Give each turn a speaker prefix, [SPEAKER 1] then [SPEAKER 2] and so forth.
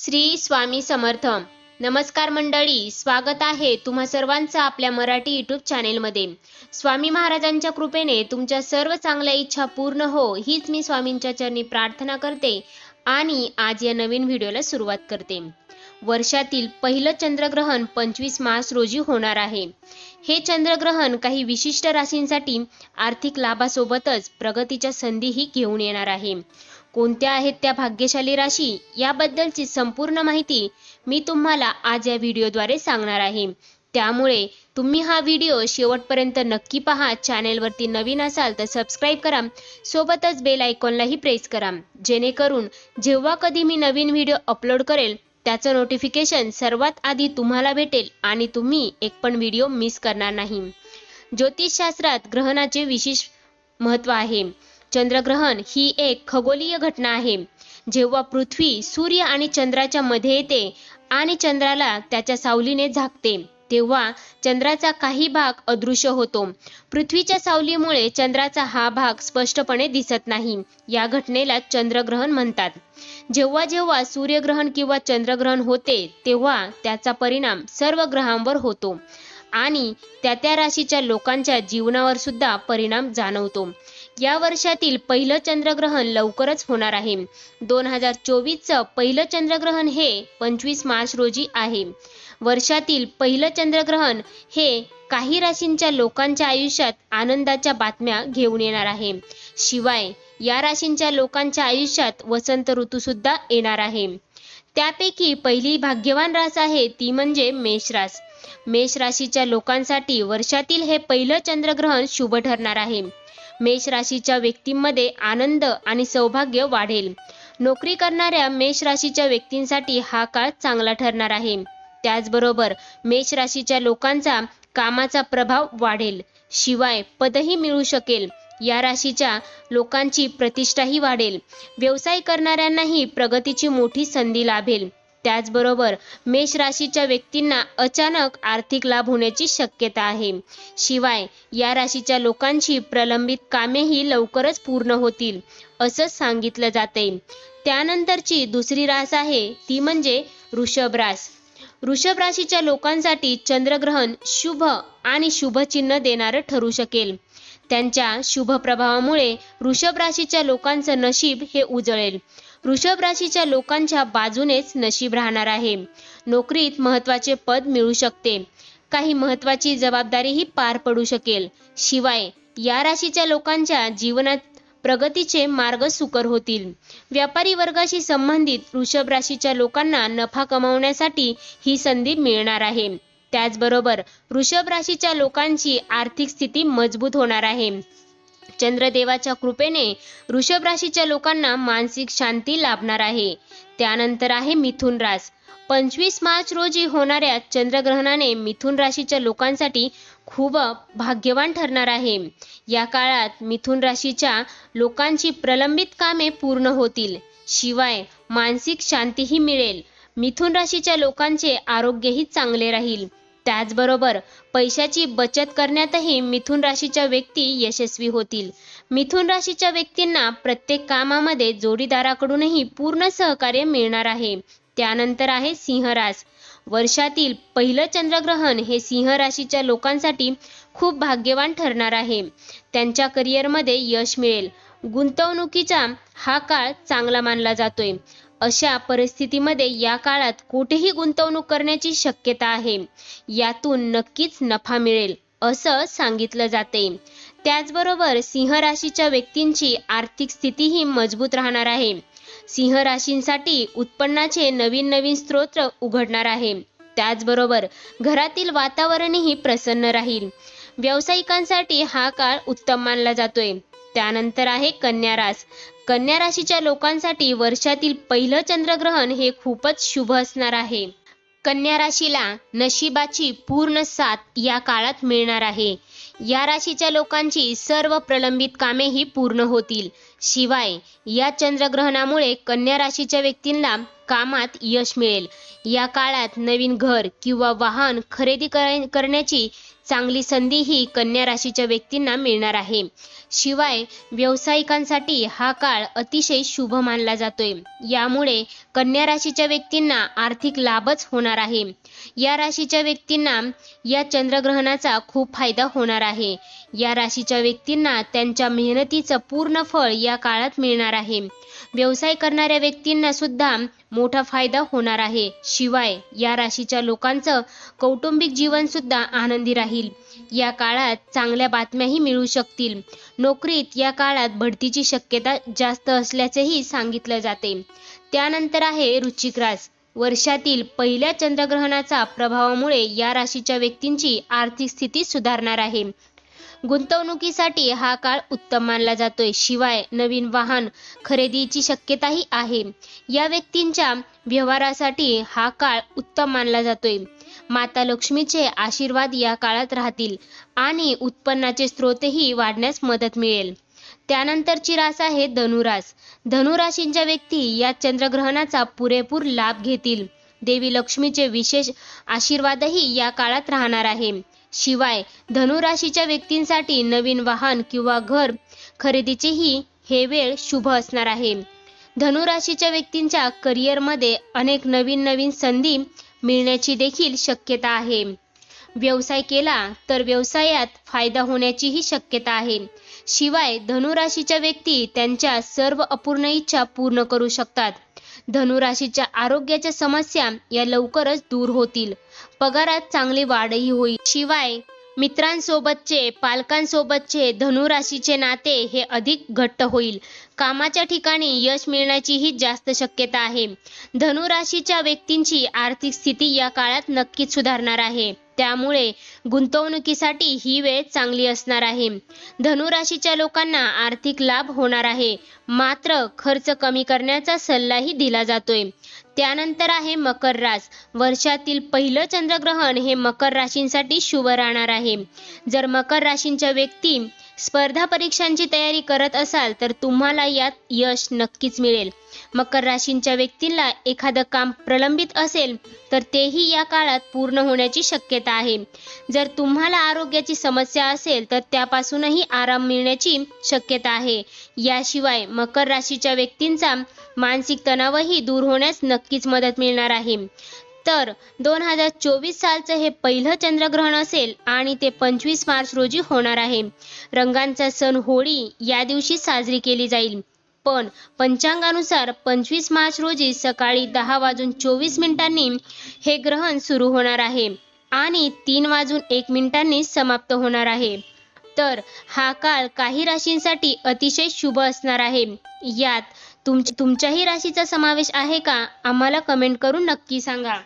[SPEAKER 1] श्री स्वामी समर्थ. नमस्कार मंडळी स्वागत आहे तुम्हा सर्वांचं आपल्या मराठी युट्यूब चॅनेलमध्ये स्वामी महाराजांच्या कृपेने तुमच्या सर्व चांगल्या इच्छा पूर्ण हो हीच मी स्वामींच्या चरणी प्रार्थना करते आणि आज या नवीन व्हिडिओला सुरुवात करते. वर्षातील पहिलं चंद्रग्रहण पंचवीस मार्च रोजी होणार आहे. हे चंद्रग्रहण काही विशिष्ट राशींसाठी आर्थिक लाभासोबतच प्रगतीच्या संधीही घेऊन येणार आहे. कोणत्या आहेत त्या भाग्यशाली राशी याबद्दलची संपूर्ण माहिती मी तुम्हाला आज या व्हिडिओद्वारे सांगणार आहे. त्यामुळे तुम्ही हा व्हिडिओ शेवटपर्यंत नक्की पहा चॅनेलवरती नवीन असाल तर सबस्क्राईब करा सोबतच बेल आयकॉनलाही प्रेस करा. जेणेकरून जेव्हा कधी मी नवीन व्हिडिओ अपलोड करेल त्याचं नोटिफिकेशन सर्वात आधी तुम्हाला भेटेल आणि तुम्ही एक पण व्हिडिओ मिस करणार नाही. ज्योतिषशास्त्रात ग्रहणाचे विशेष महत्त्व आहे. चंद्रग्रहण ही एक खगोलीय घटना आहे. जेव्हा पृथ्वी सूर्य आणि चंद्राच्या मध्ये येते आणि चंद्राला त्याच्या सावलीने झाकते तेव्हा चंद्राचा काही भाग अदृश्य होतो. पृथ्वीच्या सावलीमुळे चंद्राचा हा भाग स्पष्टपणे दिसत नाही. या घटनेला चंद्रग्रहण म्हणतात. जेव्हा जेव्हा सूर्यग्रहण किंवा चंद्रग्रहण होते तेव्हा त्याचा परिणाम सर्व ग्रहांवर होतो आणि त्या त्या राशीच्या लोकांच्या जीवनावर सुद्धा परिणाम जाणवतो. या वर्षातील पहिलं चंद्रग्रहण लवकरच होणार आहे. दोन हजार चोवीसचं पहिलं चंद्रग्रहण हे पंचवीस मार्च रोजी आहे. वर्षातील पहिलं चंद्रग्रहण हे काही राशींच्या लोकांच्या आयुष्यात आनंदाच्या बातम्या घेऊन येणार आहे. शिवाय या राशींच्या लोकांच्या आयुष्यात वसंत ऋतू सुद्धा येणार आहे. त्यापैकी पहिली भाग्यवान रास आहे ती म्हणजे मेष रास. मेष राशीच्या लोकांसाठी वर्षातील हे पहिलं चंद्रग्रहण शुभ ठरणार आहे. मेष राशीच्या व्यक्तींमध्ये आनंद आणि सौभाग्य वाढेल. नोकरी करणाऱ्या मेष राशीच्या व्यक्तींसाठी हा काळ चांगला ठरणार आहे. त्याचबरोबर मेष राशीच्या लोकांचा कामाचा प्रभाव वाढेल. शिवाय पदही मिळू शकेल. या राशीच्या लोकांची प्रतिष्ठाही वाढेल. व्यवसाय करणाऱ्यांनाही प्रगतीची मोठी संधी लाभेल. त्याचबरोबर मेष राशीच्या व्यक्तींना अचानक आर्थिक लाभ होण्याची शक्यता आहे. शिवाय या राशीच्या लोकांची प्रलंबित कामेही लवकरच पूर्ण होतील असं सांगितलं जाते त्यानंतरची दुसरी रास आहे ती म्हणजे वृषभ रास. वृषभ राशीच्या लोकांसाठी चंद्रग्रहण शुभ आणि शुभ चिन्ह देणारं ठरू शकेल. त्यांच्या शुभ प्रभावामुळे वृषभ राशीच्या लोकांचं नशीब हे उजळेल. वृषभ राशीच्या लोकांच्या बाजूनेच नशीब राहणार आहे. नोकरीत महत्त्वाचे पद मिळू शकते. काही महत्वाची जबाबदारीही पार पडू शकेल. शिवाय या राशीच्या लोकांच्या जीवनात प्रगतीचे मार्ग सुकर होतील. व्यापारी वर्गाशी संबंधित वृषभ राशीच्या लोकांना नफा कमावण्यासाठी ही संधी मिळणार आहे. त्याचबरोबर वृषभ राशीच्या लोकांची आर्थिक स्थिती मजबूत होणार आहे. चंद्रदेवाच्या कृपेने वृषभ राशीच्या लोकांना मानसिक शांती लाभणार आहे. त्यानंतर आहे मिथुन रास. पंचवीस मार्च रोजी होणाऱ्या चंद्रग्रहणाने मिथुन राशीच्या लोकांसाठी खूप भाग्यवान ठरणार आहे. या काळात मिथुन राशीच्या लोकांची प्रलंबित कामे पूर्ण होतील. शिवाय मानसिक शांतीही मिळेल. मिथुन राशीच्या लोकांचे आरोग्यही चांगले राहील. त्याचबरोबर पैशाची बचत करण्यातही मिथुन राशीच्या व्यक्ती यशस्वी होतील. मिथुन राशीच्या व्यक्तींना प्रत्येक कामामध्ये जोडीदाराकडूनही पूर्ण सहकार्य मिळणार आहे. त्यानंतर आहे सिंहरास वर्षातील पहिलं चंद्रग्रहण हे सिंह राशीच्या लोकांसाठी खूप भाग्यवान ठरणार आहे. त्यांच्या करिअरमध्ये यश मिळेल. गुंतवणुकीचा हा काळ चांगला मानला जातोय. अशा परिस्थितीमध्ये या काळात कुठेही गुंतवणूक करण्याची शक्यता आहे. यातून नक्कीच नफा मिळेल असं सांगितलं जाते. त्याचबरोबर सिंह राशीच्या व्यक्तींची आर्थिक स्थितीही मजबूत राहणार आहे. सिंह राशींसाठी उत्पन्नाचे नवीन नवीन स्रोत उघडणार आहे. त्याचबरोबर घरातील वातावरणही प्रसन्न राहील. व्यावसायिकांसाठी हा काळ उत्तम मानला जातोय. त्यानंतर आहे कन्या रास. कन्या राशीच्या लोकांसाठी वर्षातील पहिलं चंद्रग्रहण हे खूपच शुभ असणार आहे. कन्या राशीला नशिबाची पूर्ण साथ या काळात मिळणार आहे. या राशीच्या लोकांची सर्व प्रलंबित कामेही पूर्ण होतील. शिवाय या चंद्रग्रहणामुळे कन्या राशीच्या व्यक्तींना कामात यश मिळेल. या काळात नवीन घर किंवा वाहन खरेदी करण्याची चांगली संधी ही कन्या राशीच्या व्यक्तींना मिळणार आहे. शिवाय व्यावसायिकांसाठी हा काळ अतिशय शुभ मानला जातोय. यामुळे कन्या राशीच्या व्यक्तींना आर्थिक लाभच होणार आहे. या राशीच्या व्यक्तींना या चंद्रग्रहणाचा खूप फायदा होणार आहे. या राशीच्या व्यक्तींना त्यांच्या मेहनतीचं पूर्ण फळ या काळात मिळणार आहे. व्यवसाय करणाऱ्या व्यक्तींना सुद्धा मोठा फायदा होणार आहे. शिवाय या राशीच्या लोकांचं कौटुंबिक जीवन सुद्धा आनंदी राहील. या काळात चांगल्या बातम्याही मिळू शकतील. नोकरीत या काळात भरतीची शक्यता जास्त असल्याचेही सांगितलं जाते. त्यानंतर आहे वृश्चिक रास वर्षातील पहिल्या चंद्रग्रहणाचा प्रभावामुळे या राशीच्या व्यक्तींची आर्थिक स्थिती सुधारणार आहे. गुंतवणुकीसाठी हा काळ उत्तम मानला जातोय. शिवाय नवीन वाहन खरेदीची शक्यताही आहे. या व्यक्तींच्या व्यवहारासाठी हा काळ उत्तम मानला जातोय. माता लक्ष्मीचे आशीर्वाद या काळात राहतील आणि उत्पन्नाचे स्रोतही वाढण्यास मदत मिळेल. त्यानंतरची रास आहे धनुरास. धनुराशींच्या व्यक्ती या चंद्रग्रहणाचा पुरेपूर लाभ घेतील. देवी लक्ष्मीचे विशेष आशीर्वादही या काळात राहणार आहे. शिवाय धनुराशीच्या व्यक्तींसाठी नवीन वाहन किंवा घर खरेदीचेही हे वेळ शुभ असणार आहे. धनुराशीच्या व्यक्तींच्या करिअरमध्ये अनेक नवीन नवीन संधी मिळण्याची देखील शक्यता आहे. व्यवसाय केला तर व्यवसायात फायदा होण्याचीही शक्यता आहे. शिवाय धनुराशीच्या व्यक्ती त्यांच्या सर्व अपूर्ण इच्छा पूर्ण करू शकतात. धनुराशीच्या आरोग्याच्या समस्या या लवकरच दूर होतील. पगारात चांगली वाढही होईल. शिवाय मित्रांसोबतचे पालकांसोबतचे धनुराशीचे नाते हे अधिक घट्ट होईल. कामाच्या ठिकाणी यश मिळण्याचीही जास्त शक्यता आहे. धनुराशीच्या व्यक्तींची आर्थिक स्थिती या काळात नक्कीच सुधारणार आहे. त्यामुळे गुंतवणुकीसाठी ही वेळ चांगली असणार आहे. धनुराशीच्या लोकांना आर्थिक लाभ होणार आहे. मात्र खर्च कमी करण्याचा सल्लाही दिला जातोय. त्यानंतर आहे मकर रास. वर्षातील पहिलं चंद्रग्रहण हे मकर राशींसाठी शुभ राहणार आहे. जर मकर राशींच्या व्यक्ती स्पर्धा परीक्षांची तयारी करत असाल तर तुम्हाला यात यश नक्कीच मिळेल. मकर राशींच्या व्यक्तींना एखादं काम प्रलंबित असेल तर तेही या काळात पूर्ण होण्याची शक्यता आहे. जर तुम्हाला आरोग्याची समस्या असेल तर त्यापासूनही आराम मिळण्याची शक्यता आहे. याशिवाय मकर राशीच्या व्यक्तींचा मानसिक तणावही दूर होण्यास नक्कीच मदत मिळणार आहे. तर दोन हजार चोवीस सालचं हे पहिलं चंद्रग्रहण असेल आणि ते पंचवीस मार्च रोजी होणार आहे. रंगांचा सण होळी या दिवशी साजरी केली जाईल. पण पंचांगानुसार पंचवीस मार्च रोजी सकाळी दहा वाजून चोवीस मिनिटांनी हे ग्रहण सुरू होणार आहे आणि तीन वाजून एक मिनिटांनी समाप्त होणार आहे. तर हा काळ काही राशींसाठी अतिशय शुभ असणार आहे. यात तुम तुमच्याही राशीचा समावेश आहे का? आम्हाला कमेंट करून नक्की सांगा.